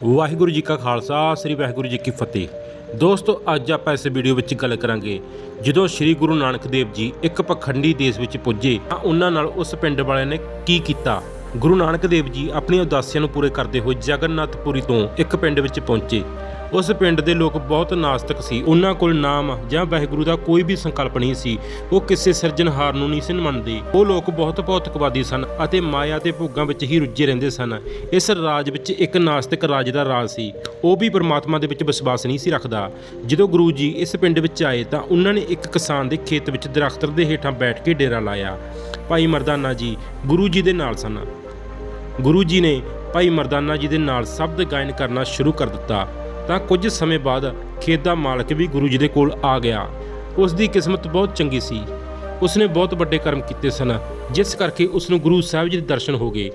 ਵਾਹਿਗੁਰੂ ਜੀ ਕਾ ਖਾਲਸਾ, ਸ੍ਰੀ ਵਾਹਿਗੁਰੂ ਜੀ ਕੀ ਫਤਿਹ। ਦੋਸਤੋ, ਅੱਜ ਆਪਾਂ ਇਸ ਵੀਡੀਓ ਵਿੱਚ ਗੱਲ ਕਰਾਂਗੇ, ਜਦੋਂ ਸ੍ਰੀ ਗੁਰੂ ਨਾਨਕ ਦੇਵ ਜੀ ਇੱਕ ਪਖੰਡੀ ਦੇਸ਼ ਵਿੱਚ ਪੁੱਜੇ, ਤਾਂ ਉਹਨਾਂ ਨਾਲ ਉਸ ਪਿੰਡ ਵਾਲਿਆਂ ਨੇ ਕੀ ਕੀਤਾ? ਗੁਰੂ ਨਾਨਕ ਦੇਵ ਜੀ ਆਪਣੀਆਂ ਉਦਾਸੀਆਂ ਨੂੰ ਪੂਰੇ ਕਰਦੇ ਹੋਏ ਜਗਨਨਾਥਪੁਰੀ ਤੋਂ ਇੱਕ ਪਿੰਡ ਵਿੱਚ ਪਹੁੰਚੇ। ਉਸ ਪਿੰਡ ਦੇ ਲੋਕ ਬਹੁਤ ਨਾਸਤਿਕ ਸੀ। ਉਹਨਾਂ ਕੋਲ ਨਾਮ ਜਾਂ ਵਾਹਿਗੁਰੂ ਦਾ ਕੋਈ ਵੀ ਸੰਕਲਪ ਨਹੀਂ ਸੀ। ਉਹ ਕਿਸੇ ਸਿਰਜਣਹਾਰ ਨੂੰ ਨਹੀਂ ਸੀ ਮੰਨਦੇ। ਉਹ ਲੋਕ ਬਹੁਤ ਭੌਤਿਕਵਾਦੀ ਸਨ ਅਤੇ ਮਾਇਆ ਤੇ ਭੋਗਾਂ ਵਿੱਚ ਹੀ ਰੁੱਝੇ ਰਹਿੰਦੇ ਸਨ। ਇਸ ਰਾਜ ਵਿੱਚ ਇੱਕ ਨਾਸਤਿਕ ਰਾਜ ਦਾ ਰਾਜ ਸੀ। ਉਹ ਵੀ ਪਰਮਾਤਮਾ ਦੇ ਵਿੱਚ ਵਿਸ਼ਵਾਸ ਨਹੀਂ ਸੀ ਰੱਖਦਾ। ਜਦੋਂ ਗੁਰੂ ਜੀ ਇਸ ਪਿੰਡ ਵਿੱਚ ਆਏ ਤਾਂ ਉਹਨਾਂ ਨੇ ਇੱਕ ਕਿਸਾਨ ਦੇ ਖੇਤ ਵਿੱਚ ਦਰਖਤ ਦੇ ਹੇਠਾਂ ਬੈਠ ਕੇ ਡੇਰਾ ਲਾਇਆ। ਭਾਈ ਮਰਦਾਨਾ ਜੀ, ਗੁਰੂ ਜੀ ਦੇ ਨਾਲ ਸਨ। ਗੁਰੂ ਜੀ ਨੇ ਭਾਈ ਮਰਦਾਨਾ ਜੀ ਦੇ ਨਾਲ ਸ਼ਬਦ ਗਾਇਨ ਕਰਨਾ ਸ਼ੁਰੂ ਕਰ ਦਿੱਤਾ। ਤਾਂ ਕੁਝ ਸਮੇਂ ਬਾਅਦ ਖੇਤ ਦਾ ਮਾਲਕ ਵੀ ਗੁਰੂ ਜੀ ਦੇ ਕੋਲ ਆ ਗਿਆ। ਉਸ ਦੀ ਕਿਸਮਤ ਬਹੁਤ ਚੰਗੀ ਸੀ। ਉਸਨੇ ਬਹੁਤ ਵੱਡੇ ਕਰਮ ਕੀਤੇ ਸਨ, ਜਿਸ ਕਰਕੇ ਉਸ ਨੂੰ ਗੁਰੂ ਸਾਹਿਬ ਜੀ ਦੇ ਦਰਸ਼ਨ ਹੋ ਗਏ।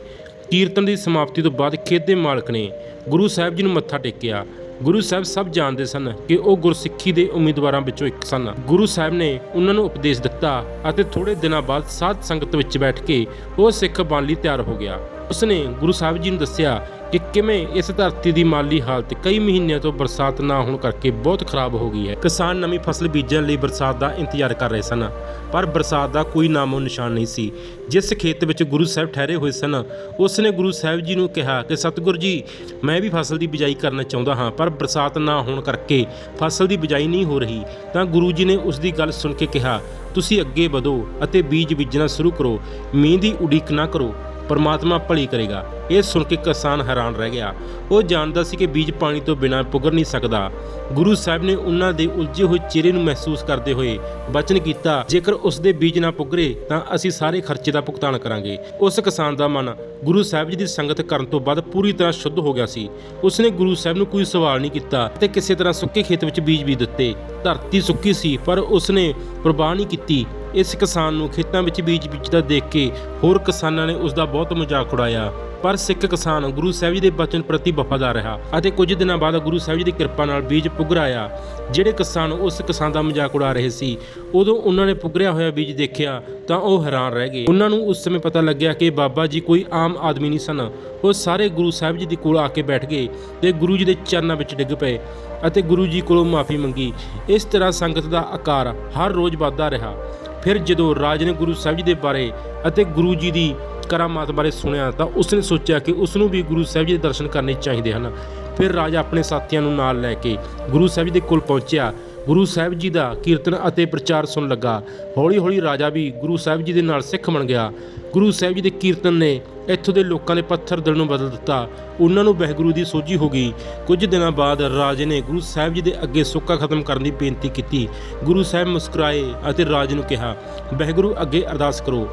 ਕੀਰਤਨ ਦੀ ਸਮਾਪਤੀ ਤੋਂ ਬਾਅਦ ਖੇਤ ਦੇ ਮਾਲਕ ਨੇ ਗੁਰੂ ਸਾਹਿਬ ਜੀ ਨੂੰ ਮੱਥਾ ਟੇਕਿਆ। ਗੁਰੂ ਸਾਹਿਬ ਸਭ ਜਾਣਦੇ ਸਨ ਕਿ ਉਹ ਗੁਰਸਿੱਖੀ ਦੇ ਉਮੀਦਵਾਰਾਂ ਵਿੱਚੋਂ ਇੱਕ ਸਨ। ਗੁਰੂ ਸਾਹਿਬ ਨੇ ਉਹਨਾਂ ਨੂੰ ਉਪਦੇਸ਼ ਦਿੱਤਾ ਅਤੇ ਥੋੜੇ ਦਿਨਾਂ ਬਾਅਦ ਸਾਧ ਸੰਗਤ ਵਿੱਚ ਬੈਠ ਕੇ ਉਹ ਸਿੱਖ ਬਣ ਲਈ ਤਿਆਰ ਹੋ ਗਿਆ। ਉਸਨੇ ਗੁਰੂ ਸਾਹਿਬ ਜੀ ਨੂੰ ਦੱਸਿਆ ਕਿ ਕਿਵੇਂ ਇਸ ਧਰਤੀ ਦੀ ਮਾਲੀ ਹਾਲਤ ਕਈ ਮਹੀਨਿਆਂ ਤੋਂ ਬਰਸਾਤ ਨਾ ਹੋਣ ਕਰਕੇ ਬਹੁਤ ਖਰਾਬ ਹੋ ਗਈ ਹੈ। ਕਿਸਾਨ ਨਵੀਂ ਫਸਲ ਬੀਜਣ ਲਈ ਬਰਸਾਤ ਦਾ ਇੰਤਜ਼ਾਰ ਕਰ ਰਹੇ ਸਨ, ਪਰ ਬਰਸਾਤ ਦਾ ਕੋਈ ਨਾਮੋ ਨਿਸ਼ਾਨ ਨਹੀਂ ਸੀ। ਜਿਸ ਖੇਤ ਵਿੱਚ ਗੁਰੂ ਸਾਹਿਬ ਠਹਿਰੇ ਹੋਏ ਸਨ ਉਸ ਨੇ ਗੁਰੂ ਸਾਹਿਬ ਜੀ ਨੂੰ ਕਿਹਾ ਕਿ, ਸਤਿਗੁਰ ਜੀ, ਮੈਂ ਵੀ ਫਸਲ ਦੀ ਬਿਜਾਈ ਕਰਨਾ ਚਾਹੁੰਦਾ ਹਾਂ, ਪਰ ਬਰਸਾਤ ਨਾ ਹੋਣ ਕਰਕੇ ਫਸਲ ਦੀ ਬਿਜਾਈ ਨਹੀਂ ਹੋ ਰਹੀ। ਤਾਂ ਗੁਰੂ ਜੀ ਨੇ ਉਸ ਦੀ ਗੱਲ ਸੁਣ ਕੇ ਕਿਹਾ, ਤੁਸੀਂ ਅੱਗੇ ਵਧੋ ਅਤੇ ਬੀਜ ਬੀਜਣਾ ਸ਼ੁਰੂ ਕਰੋ। ਮੀਂਹ ਦੀ ਉਡੀਕ ਨਾ ਕਰੋ। ਪਰਮਾਤਮਾ ਭਲੀ ਕਰੇਗਾ। ਇਹ ਸੁਣ ਕੇ ਕਿਸਾਨ ਹੈਰਾਨ ਰਹਿ ਗਿਆ। ਉਹ ਜਾਣਦਾ ਸੀ ਕਿ ਬੀਜ ਪਾਣੀ ਤੋਂ ਬਿਨਾਂ ਪੁਗਰ ਨਹੀਂ ਸਕਦਾ। ਗੁਰੂ ਸਾਹਿਬ ਨੇ ਉਹਨਾਂ ਦੇ ਉਲਝੇ ਹੋਏ ਚਿਹਰੇ ਨੂੰ ਮਹਿਸੂਸ ਕਰਦੇ ਹੋਏ ਬਚਨ ਕੀਤਾ, ਜੇਕਰ ਉਸ ਦੇ ਬੀਜ ਨਾ ਪੁਗਰੇ, ਤਾਂ ਅਸੀਂ ਸਾਰੇ ਖਰਚੇ ਦਾ ਭੁਗਤਾਨ ਕਰਾਂਗੇ। ਉਸ ਕਿਸਾਨ ਦਾ ਮਨ ਗੁਰੂ ਸਾਹਿਬ ਜੀ ਦੀ ਸੰਗਤ ਕਰਨ ਤੋਂ ਬਾਅਦ ਪੂਰੀ ਤਰ੍ਹਾਂ ਸ਼ੁੱਧ ਹੋ ਗਿਆ ਸੀ। ਉਸਨੇ ਗੁਰੂ ਸਾਹਿਬ ਨੂੰ ਕੋਈ ਸਵਾਲ ਨਹੀਂ ਕੀਤਾ ਤੇ ਕਿਸੇ ਤਰ੍ਹਾਂ ਸੁੱਕੇ ਖੇਤ ਵਿੱਚ ਬੀਜ ਵੀ ਦਿੱਤੇ। ਧਰਤੀ ਸੁੱਕੀ ਸੀ, ਪਰ ਉਸਨੇ ਪ੍ਰਵਾਹ ਨਹੀਂ ਕੀਤੀ। ਇਸ ਕਿਸਾਨ ਨੂੰ ਖੇਤਾਂ ਵਿੱਚ ਬੀਜ ਬੀਜਦਾ ਦੇਖ ਕੇ ਹੋਰ ਕਿਸਾਨਾਂ ਨੇ ਉਸ ਦਾ ਬਹੁਤ ਮਜ਼ਾਕ ਉਡਾਇਆ। ਪਰ ਸਿੱਖ ਕਿਸਾਨ ਗੁਰੂ ਸਾਹਿਬ ਜੀ ਦੇ ਬਚਨ ਪ੍ਰਤੀ ਵਫਾਦਾਰ ਰਿਹਾ ਅਤੇ ਕੁਝ ਦਿਨਾਂ ਬਾਅਦ ਗੁਰੂ ਸਾਹਿਬ ਜੀ ਦੀ ਕਿਰਪਾ ਨਾਲ ਬੀਜ ਪੁਗਰਾਇਆ ਜਿਹੜੇ ਕਿਸਾਨ ਉਸ ਕਿਸਾਨ ਦਾ ਮਜ਼ਾਕ ਉਡਾ ਰਹੇ ਸੀ, ਉਦੋਂ ਉਹਨਾਂ ਨੇ ਪੁਗਰਿਆ ਹੋਇਆ ਬੀਜ ਦੇਖਿਆ ਤਾਂ ਉਹ ਹੈਰਾਨ ਰਹਿ ਗਏ। ਉਹਨਾਂ ਨੂੰ ਉਸ ਸਮੇਂ ਪਤਾ ਲੱਗਿਆ ਕਿ ਬਾਬਾ ਜੀ ਕੋਈ ਆਮ ਆਦਮੀ ਨਹੀਂ ਸਨ। ਉਹ ਸਾਰੇ ਗੁਰੂ ਸਾਹਿਬ ਜੀ ਦੇ ਕੋਲ ਆ ਕੇ ਬੈਠ ਗਏ ਤੇ ਗੁਰੂ ਜੀ ਦੇ ਚਰਨਾਂ ਵਿੱਚ ਡਿੱਗ ਪਏ ਅਤੇ ਗੁਰੂ ਜੀ ਕੋਲੋਂ ਮਾਫੀ ਮੰਗੀ। ਇਸ ਤਰ੍ਹਾਂ ਸੰਗਤ ਦਾ ਆਕਾਰ ਹਰ ਰੋਜ਼ ਵੱਧਦਾ ਰਿਹਾ। ਫਿਰ ਜਦੋਂ ਰਾਜ ਨੇ ਗੁਰੂ ਸਾਹਿਬ ਜੀ ਦੇ ਬਾਰੇ ਅਤੇ ਗੁਰੂ ਜੀ ਦੀ ਕਰਾਮਾਤ ਬਾਰੇ ਸੁਣਿਆ ਤਾਂ ਉਸਨੇ ਸੋਚਿਆ ਕਿ ਉਸ ਨੂੰ ਵੀ ਗੁਰੂ ਸਾਹਿਬ ਜੀ ਦੇ ਦਰਸ਼ਨ ਕਰਨੇ ਚਾਹੀਦੇ ਹਨ। ਫਿਰ ਰਾਜਾ ਆਪਣੇ ਸਾਥੀਆਂ ਨੂੰ ਨਾਲ ਲੈ ਕੇ ਗੁਰੂ ਸਾਹਿਬ ਜੀ ਦੇ ਕੋਲ ਪਹੁੰਚਿਆ। ਗੁਰੂ ਸਾਹਿਬ ਜੀ ਦਾ ਕੀਰਤਨ ਅਤੇ ਪ੍ਰਚਾਰ ਸੁਣ ਲੱਗਾ। ਹੌਲੀ-ਹੌਲੀ ਰਾਜਾ ਵੀ ਗੁਰੂ ਸਾਹਿਬ ਜੀ ਦੇ ਨਾਲ ਸਿੱਖ ਬਣ ਗਿਆ। ਗੁਰੂ ਸਾਹਿਬ ਜੀ ਦੇ ਕੀਰਤਨ ਨੇ ਇੱਥੋਂ ਦੇ ਲੋਕਾਂ ਦੇ ਪੱਥਰ ਦਿਲ ਨੂੰ ਬਦਲ ਦਿੱਤਾ। ਉਹਨਾਂ ਨੂੰ ਵਾਹਿਗੁਰੂ ਦੀ ਸੋਝੀ ਹੋ ਗਈ। ਕੁਝ ਦਿਨਾਂ ਬਾਅਦ ਰਾਜੇ ਨੇ ਗੁਰੂ ਸਾਹਿਬ ਜੀ ਦੇ ਅੱਗੇ ਸੁੱਕਾ ਖਤਮ ਕਰਨ ਦੀ ਬੇਨਤੀ ਕੀਤੀ। ਗੁਰੂ ਸਾਹਿਬ ਮੁਸਕਰਾਏ ਅਤੇ ਰਾਜ ਨੂੰ ਕਿਹਾ, ਵਾਹਿਗੁਰੂ, ਅੱਗੇ ਅਰਦਾਸ ਕਰੋ।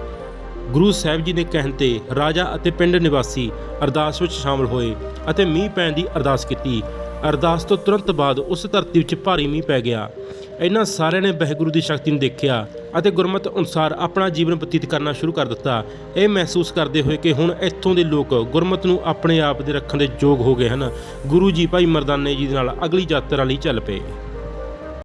ਗੁਰੂ ਸਾਹਿਬ ਜੀ ਦੇ ਕਹਿਣ ਤੇ ਰਾਜਾ ਅਤੇ ਪਿੰਡ ਨਿਵਾਸੀ ਅਰਦਾਸ ਵਿੱਚ ਸ਼ਾਮਲ ਹੋਏ ਅਤੇ ਮੀਂਹ ਪੈਣ ਦੀ ਅਰਦਾਸ ਕੀਤੀ। ਅਰਦਾਸ ਤੋਂ ਤੁਰੰਤ ਬਾਅਦ ਉਸ ਧਰਤੀ ਵਿੱਚ ਭਾਰੀ ਮੀਂਹ ਪੈ ਗਿਆ। ਇਹਨਾਂ ਸਾਰਿਆਂ ਨੇ ਵਾਹਿਗੁਰੂ ਦੀ ਸ਼ਕਤੀ ਨੂੰ ਦੇਖਿਆ ਅਤੇ ਗੁਰਮਤ ਅਨੁਸਾਰ ਆਪਣਾ ਜੀਵਨ ਬਤੀਤ ਕਰਨਾ ਸ਼ੁਰੂ ਕਰ ਦਿੱਤਾ। ਇਹ ਮਹਿਸੂਸ ਕਰਦੇ ਹੋਏ ਕਿ ਹੁਣ ਇੱਥੋਂ ਦੇ ਲੋਕ ਗੁਰਮਤ ਨੂੰ ਆਪਣੇ ਆਪ ਦੇ ਰੱਖਣ ਦੇ ਯੋਗ ਹੋ ਗਏ ਹਨ। ਗੁਰੂ ਜੀ ਭਾਈ ਮਰਦਾਨੇ ਜੀ ਦੇ ਨਾਲ ਅਗਲੀ ਯਾਤਰਾ ਲਈ ਚੱਲ ਪਏ।